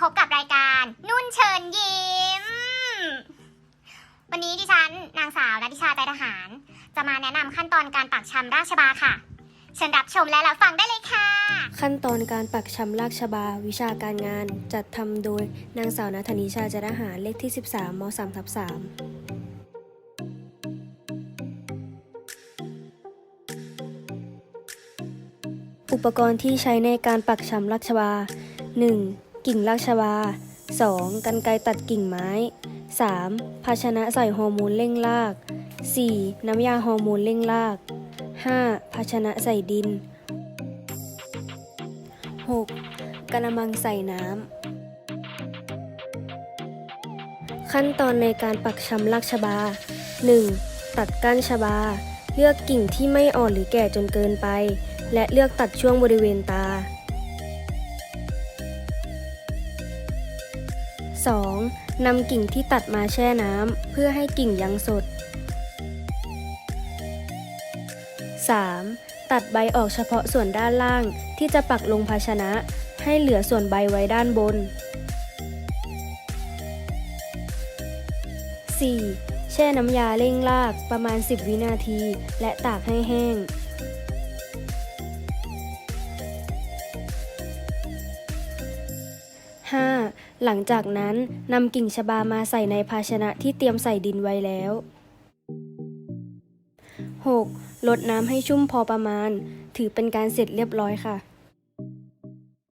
พบกับรายการ นุ่นเชิญยิ้ม วันนี้ดิฉันนางสาวนัทิชาใจทหาร จะมาแนะนำขั้นตอนการปักชำรากชบาค่ะ เชิญรับชมและรับฟังได้เลยค่ะ ขั้นตอนการปักชำรากชบา วิชาการงาน จัดทำโดยนางสาวนัทนิชาใจทหารเลขที่ 13ม3ทับ3อุปกรณ์ที่ใช้ในการปักชำลักชบา 1. กิ่งลากชบา 2. กันไกตัดกิ่งไม้ 3. ภาชนะใส่ฮอร์โมนเร่งราก 4. น้ำยาฮอร์โมนเร่งราก 5. ภาชนะใส่ดิน 6. กระมังใส่น้ำ ขั้นตอนในการปักชำลักชบา 1. ตัดก้านชบา เลือกกิ่งที่ไม่อ่อนหรือแก่จนเกินไป และเลือกตัดช่วงบริเวณตา 2. นำกิ่งที่ตัดมาแช่น้ำเพื่อให้กิ่งยังสด 3. ตัดใบออกเฉพาะส่วนด้านล่างที่จะปักลงภาชนะ ให้เหลือส่วนใบไว้ด้านบน 4. แช่น้ำยาเร่งรากประมาณ 10 วินาที และตากให้แห้ง 5. หลังจากนั้นนำกิ่งชบามาใส่ในภาชนะที่เตรียมใส่ดินไว้แล้ว 6. ลดน้ำให้ชุ่มพอประมาณ ถือเป็นการเสร็จเรียบร้อยค่ะ